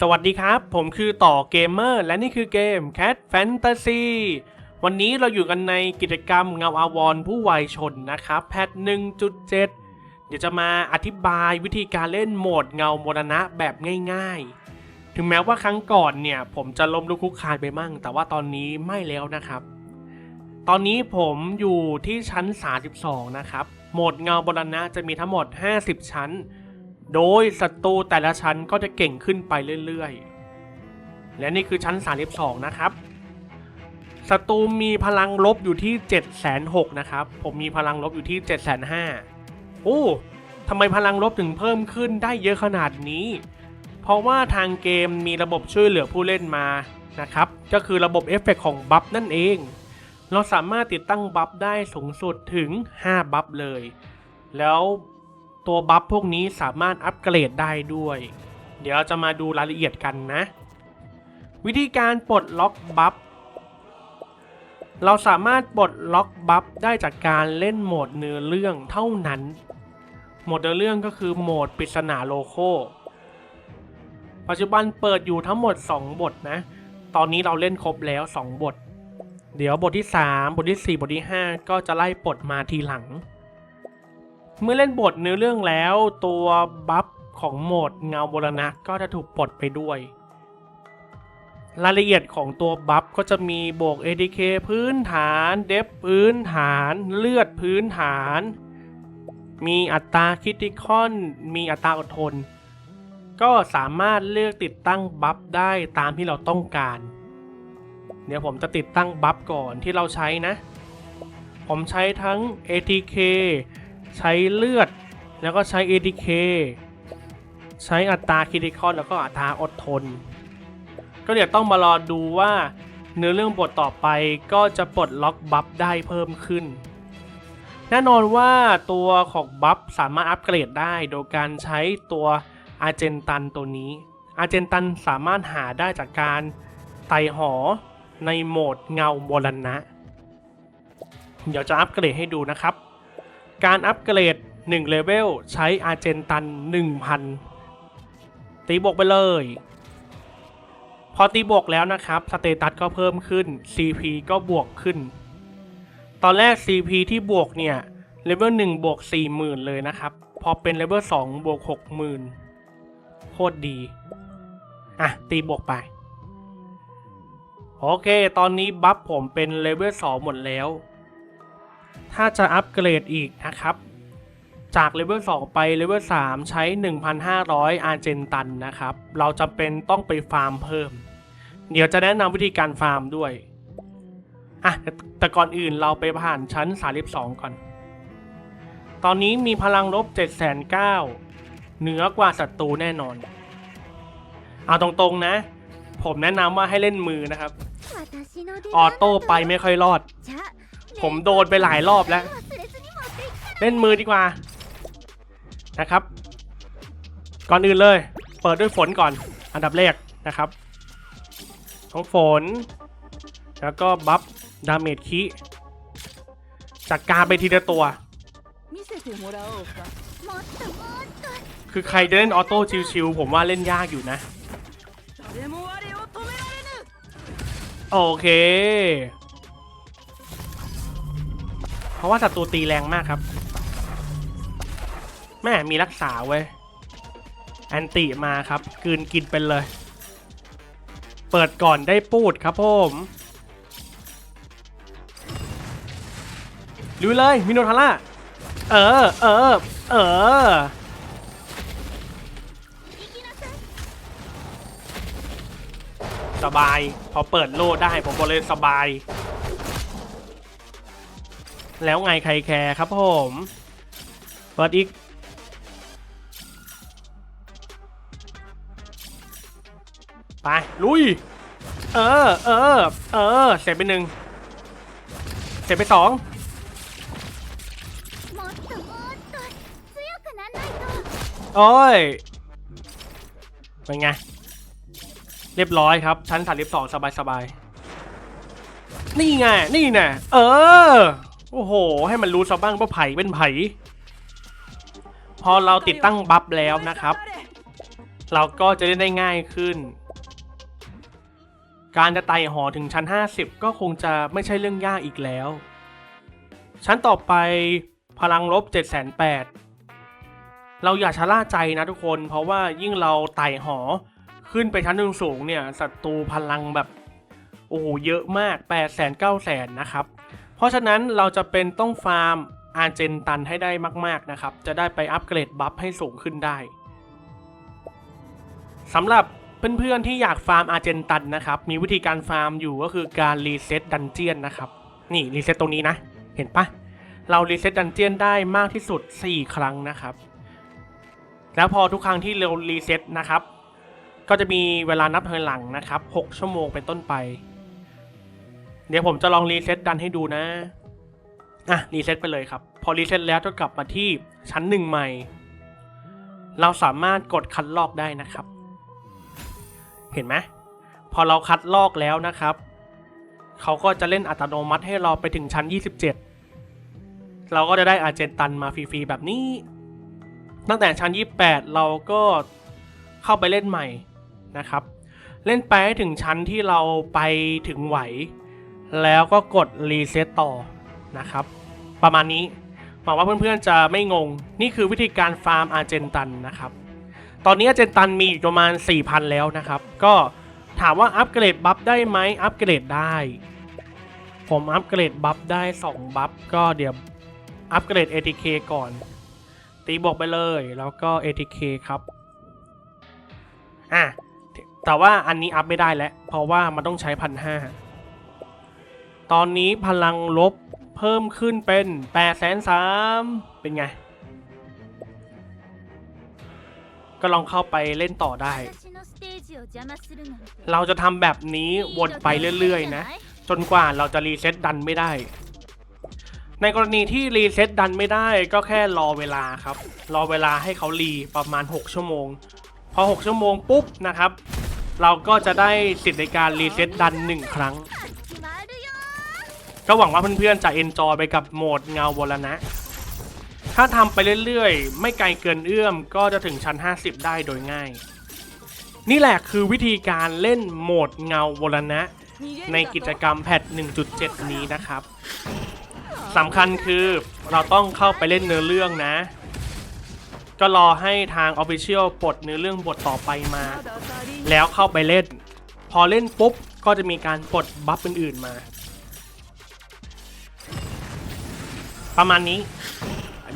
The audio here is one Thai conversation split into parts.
สวัสดีครับ ผมคือต่อเกมเมอร์และนี่คือเกม Cat Fantasy วันนี้เราอยู่กันในกิจกรรมเงาอาวรผู้วัยชนนะครับ แพท 1.7 เดี๋ยวจะมาอธิบายวิธีการเล่นโหมดเงามรณะแบบง่ายๆ ถึงแม้ว่าครั้งก่อนเนี่ย ผมจะล้มลุกคลุกคานไปมั่ง แต่ว่าตอนนี้ไม่แล้วนะครับ ตอนนี้ผมอยู่ที่ชั้น 32 นะครับ โหมดเงามรณะจะมีทั้งหมด 50 ชั้น โดยศัตรูแต่ละชั้นก็จะเก่งขึ้นไปเรื่อยๆ และนี่คือชั้น 32 นะครับศัตรูมีพลังลบอยู่ที่7 6 0 0นะครับ ผมมีพลังลบอยู่ที่ 7 5 0 0 0โอ้ทำไมพลังลบถึงเพิ่มขึ้นได้เยอะขนาดนี้ เพราะว่าทางเกมมีระบบช่วยเหลือผู้เล่นมานะครับ ก็คือระบบเอฟเฟกต์ของบัฟนั่นเอง เราสามารถติดตั้งบัฟได้สูงสุดถึง 5 บัฟเลย แล้ว ตัวบัฟพวกนี้สามารถอัปเกรดได้ด้วย เดี๋ยวเราจะมาดูรายละเอียดกันนะ วิธีการปลดล็อกบัฟ เราสามารถปลดล็อกบัฟได้จากการเล่นโหมดเนื้อเรื่องเท่านั้น โหมดเนื้อเรื่องก็คือโหมดปริศนาโลโก้ปัจจุบันเปิดอยู่ทั้งหมด 2 บทนะ ตอนนี้เราเล่นครบแล้ว 2 บท เดี๋ยวบทที่ 3 บทที่ 4 บทที่ 5 ก็จะไล่ปลดมาทีหลัง เมื่อเล่นบทเนื้อเรื่องแล้วตัวบัฟของโหมดเงาบรณะก็จะถูกปลดไปด้วย รายละเอียดของตัวบัฟก็จะมีบวก ADK พื้นฐาน เดฟพื้นฐาน เลือดพื้นฐาน มีอัตราคิติคอน มีอัตราอดทน ก็สามารถเลือกติดตั้งบัฟได้ตามที่เราต้องการ เดี๋ยวผมจะติดตั้งบัฟก่อนที่เราใช้นะ ผมใช้ทั้ง ATK ใช้เลือด แล้วก็ใช้ ATK ใช้อัตราคิติคอนแล้วก็อัตราอดทน ก็เดี๋ยวต้องมารอดูว่าเนื้อเรื่องบทต่อไปก็จะปลดล็อกบัฟได้เพิ่มขึ้น แน่นอนว่าตัวของบัฟสามารถอัปเกรดได้โดยการใช้ตัวอาเจนตันตัวนี้ อาเจนตันสามารถหาได้จากการไต่หอในโหมดเงาบรณะ เดี๋ยวจะอัปเกรดให้ดูนะครับ การอัปเกรด1เลเวลใช้อาเจนตัน 1,000 ตีบวกไปเลย พอตีบวกแล้วนะครับ สเตตัสก็เพิ่มขึ้น CP ก็บวกขึ้น ตอนแรก CP ที่บวกเนี่ยเลเวล1บวก40,000 เลยนะครับ พอเป็นเลเวล2บวก60,000 โคตรดี อะ ตีบวกไป โอเค ตอนนี้บัฟผมเป็นเลเวล2หมดแล้ว ถ้าจะอัปเกรดอีกนะครับ จากเลเวล2ไปเลเวล3ใช้ 1,500 อาร์เจนตันนะครับ เราจำเป็นต้องไปฟาร์มเพิ่ม เดี๋ยวจะแนะนำวิธีการฟาร์มด้วยอะแต่แต่ก่อนอื่นเราไปผ่านชั้น 32 ก่อน ตอนนี้มีพลังลบ7,900เหนือกว่าศัตรูแน่นอน เอาตรงๆนะ ผมแนะนำว่าให้เล่นมือนะครับ ออออโต้โต้ไปไปไม่ค่อยรอด ผมโดนไปหลายรอบแล้ว เล่นมือดีกว่านะครับ ก่อนอื่นเลย เปิดด้วยฝนก่อน อันดับแรกนะครับของฝน แล้วก็บัฟดาเมจคิจากการไปทีละตัว คือใครจะเล่นออโต้ชิวๆผมว่าเล่นยากอยู่นะ โอเค ราะว่าศัตรูตีแรงมากครับ แม่มีรักษาเว้ยแอนติมาครับกืนกินเป็นเลย เปิดก่อนได้ปูดครับผมลุยเลยมิโนทาร่าเออเออเออสบาย พอเปิดโล่ได้ผมบอกเลยสบาย แล้วไงใครแคร์ครับผมเปิดอีกไปลุย เออ เออ เออ เสร็จไปหนึ่งเสร็จไปสองโอ้ย เป็นไง เรียบร้อยครับ ชั้นสามสิบสองสบายสบายนี่ไง นี่ไงเออ โอ้โห ให้มันรู้ซะบ้างว่าไผ่เป็นไผ่พอเราติดตั้งบัฟแล้วนะครับ เราก็จะเล่นได้ง่ายขึ้น การจะไต่หอถึงชั้น 50 ก็คงจะไม่ใช่เรื่องยากอีกแล้ว ชั้นต่อไปพลังลบ7 8 0เราอย่าชะล่าใจนะทุกคน เพราะว่ายิ่งเราไต่หอขึ้นไปชั้นสูงเนี่ยศัตรูพลังแบบ โอ้โหเยอะมาก8 0 0 0 0 9 0 0 0นะครับ ราะฉะนั้นเราจะเป็นต้องฟาร์มอาร์เจนตันให้ได้มาก ๆ นะครับ จะได้ไปอัปเกรดบัฟให้สูงขึ้นได้สำหรับเพื่อนๆที่อยากฟาร์มอาร์เจนตันนะครับ มีวิธีการฟาร์มอยู่ก็คือการรีเซ็ตดันเจียนนะครับ นี่รีเซ็ตตรงนี้นะ เห็นปะเรารีเซ็ตดันเจียนได้มากที่สุด 4 ครั้งนะครับ แล้วพอทุกครั้งที่เรารีเซ็ตนะครับ ก็จะมีเวลานับถอยหลังนะครับ 6 ชั่วโมงเป็นต้นไป เดี๋ยวผมจะลองรีเซ็ตดันให้ดูนะ อะรีเซ็ตไปเลยครับ พอรีเซ็ตแล้วจะกลับมาที่ชั้นหนึ่งใหม่ เราสามารถกดคัดลอกได้นะครับ เห็นไหมพอเราคัดลอกแล้วนะครับ เขาก็จะเล่นอัตโนมัติให้เราไปถึงชั้น 27 เราก็จะได้อาเจนตันมาฟรีๆแบบนี้ ตั้งแต่ชั้น 28 เราก็เข้าไปเล่นใหม่นะครับ เล่นไปให้ถึงชั้นที่เราไปถึงไหว แล้วก็กดรีเซ็ตต่อนะครับ ประมาณนี้หวังว่าเพื่อนๆจะไม่งง นี่คือวิธีการฟาร์มอาร์เจนตันนะครับ ตอนนี้อาร์เจนตันมีอยู่ประมาณ 4,000 แล้วนะครับ ก็ถามว่าอัปเกรดบัฟได้ไหมอัปเกรดได้ ผมอัปเกรดบัฟได้ 2 บัฟก็เดี๋ยวอัปเกรด ATK ก่อน ตีบวกไปเลยแล้วก็ ATK ครับอะแต่ว่าอันนี้อัพไม่ได้แล้ว เพราะว่ามันต้องใช้พันห้า ตอนนี้พลังลบเพิ่มขึ้นเป็น8ปดแสนสามเป็นไง ก็ลองเข้าไปเล่นต่อได้ เราจะทำแบบนี้วนไปเรื่อยๆนะ จนกว่าเราจะรีเซ็ตดันไม่ได้ ในกรณีที่รีเซ็ตดันไม่ได้ก็แค่รอเวลาครับ รอเวลาให้เขารีประมาณ 6 ชั่วโมง พอ 6 ชั่วโมงปุ๊บนะครับ เราก็จะได้สิทธิ์ในการรีเซ็ตดัน 1 ครั้ง ก็หวังว่าเพื่อนๆจะเอนจอยไปกับโหมดเงาบรณะ ถ้าทำไปเรื่อยๆ ไม่ไกลเกินเอื้อมก็จะถึงชั้น 50 ได้โดยง่าย นี่แหละคือวิธีการเล่นโหมดเงาบรณะ ในกิจกรรมแพท 1.7 นี้นะครับสำคัญคือเราต้องเข้าไปเล่นเนื้อเรื่องนะ ก็รอให้ทาง Official ปลดเนื้อเรื่องบทต่อไปมา แล้วเข้าไปเล่น พอเล่นปุ๊บก็จะมีการปลดบัฟอื่นๆมา ประมาณนี้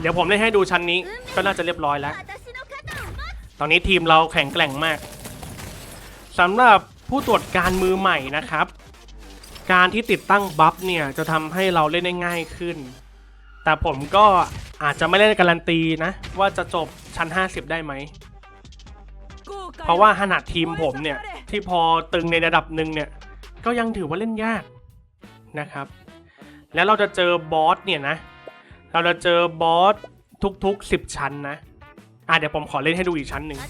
เดี๋ยวผมเล่นให้ดูชั้นนี้ ก็น่าจะเรียบร้อยแล้ว ตอนนี้ทีมเราแข็งแกร่งมากสำหรับผู้ตรวจการมือใหม่นะครับ การที่ติดตั้งบัฟเนี่ยจะทำให้เราเล่นได้ง่ายขึ้น แต่ผมก็อาจจะไม่ได้การันตีนะ ว่าจะจบชั้น 50 ได้ไหม เพราะว่าขนาดทีมผมเนี่ย ที่พอตึงในระดับหนึ่งเนี่ย ก็ยังถือว่าเล่นยากนะครับ แล้วเราจะเจอบอสเนี่ยนะ เราจะเจอบอสทุกๆ 10 ชั้นนะอะเดี๋ยวผมขอเล่นให้ดูอีกชั้นหนึ่ง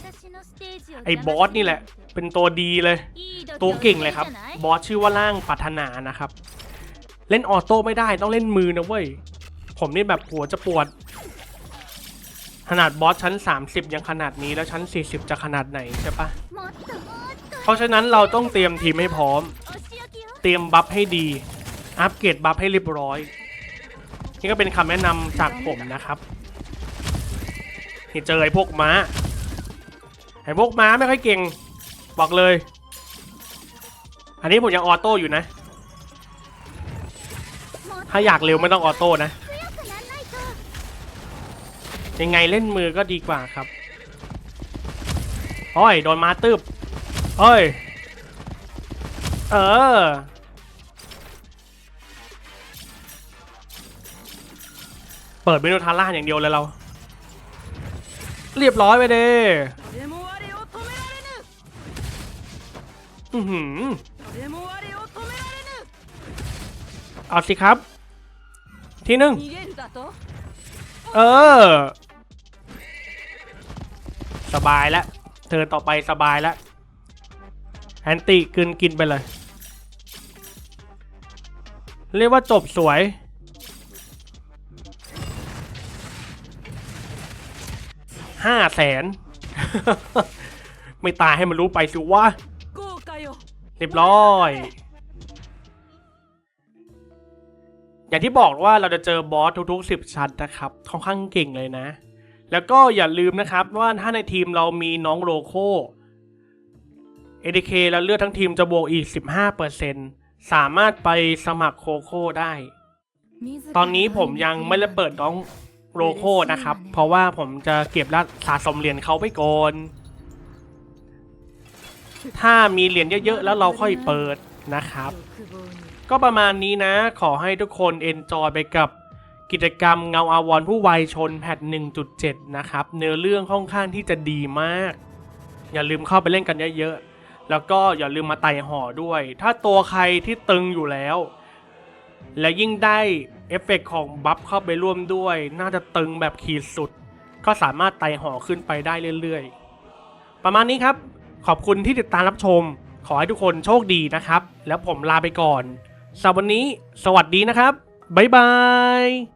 ไอ้บอสนี่แหละ เป็นตัวดีเลย ตัวเก่งเลยครับ บอสชื่อว่าร่างปรารถนานะครับ เล่นออโต้ไม่ได้ต้องเล่นมือนะเว้ย ผมนี่แบบหัวจะปวด ขนาดบอสชั้น 30 ยังขนาดนี้แล้วชั้น 40 จะขนาดไหนใช่ปะเพราะฉะนั้นเราต้องเตรียมทีมให้พร้อม เตรียมบัฟให้ดี อัปเกรดบัฟให้เรียบร้อย นี่ก็เป็นคำแนะนำจากผมนะครับนี่เจอไอ้พวกม้าไอ้พวกม้าไม่ค่อยเก่ง บอกเลย อันนี้ผมยังออโต้อยู่นะ ถ้าอยากเร็วไม่ต้องออโต้นะ ยังไงเล่นมือก็ดีกว่าครับโอ้ยโดนม้าตืบโอ้ย เออ เปิดเมนูทาร่าอย่างเดียวเลยเรา เรียบร้อยไปเด้อือหือเอาสิครับ ทีหนึ่งเออ สบายแล้วเธอต่อไปสบายแล้วแอนตี้กินกินไปเลย เรียกว่าจบสวย ห้าแสนไม่ตายให้มันรู้ไปสิวะเรียบร้อย อย่างที่บอกว่าเราจะเจอบอสทุกๆ 10 ชั้นนะครับ ค่อนข้างเก่งเลยนะ แล้วก็อย่าลืมนะครับว่าถ้าในทีมเรามีน้องโลโก้เอ ADK แล้วเลือดทั้งทีมจะบวกอีก 15%สามารถไปสมัครโคโค่ได้ ตอนนี้ผมยังไม่ได้เปิดน้อง โลโก้นะครับ เพราะว่าผมจะเก็บรักสะสมเหรียญเขาไปก่อน ถ้ามีเหรียญเยอะๆ แล้วเราค่อยเปิดนะครับ ก็ประมาณนี้นะ ขอให้ทุกคนเอนจอยไปกับกิจกรรมเงาอาวรณ์ผู้วัยชนแพท1.7 นะครับ เนื้อเรื่องค่อนข้างที่จะดีมาก อย่าลืมเข้าไปเล่นกันเยอะๆ แล้วก็อย่าลืมมาไต่ห่อด้วย ถ้าตัวใครที่ตึงอยู่แล้ว และยิ่งได้ เอฟเฟกต์ของบัฟเข้าไปร่วมด้วย น่าจะตึงแบบขีดสุด ก็สามารถไต่ห่อขึ้นไปได้เรื่อยๆ ประมาณนี้ครับ ขอบคุณที่ติดตามรับชม ขอให้ทุกคนโชคดีนะครับ แล้วผมลาไปก่อนสำหรับวันนี้ สวัสดีนะครับ บ๊ายบาย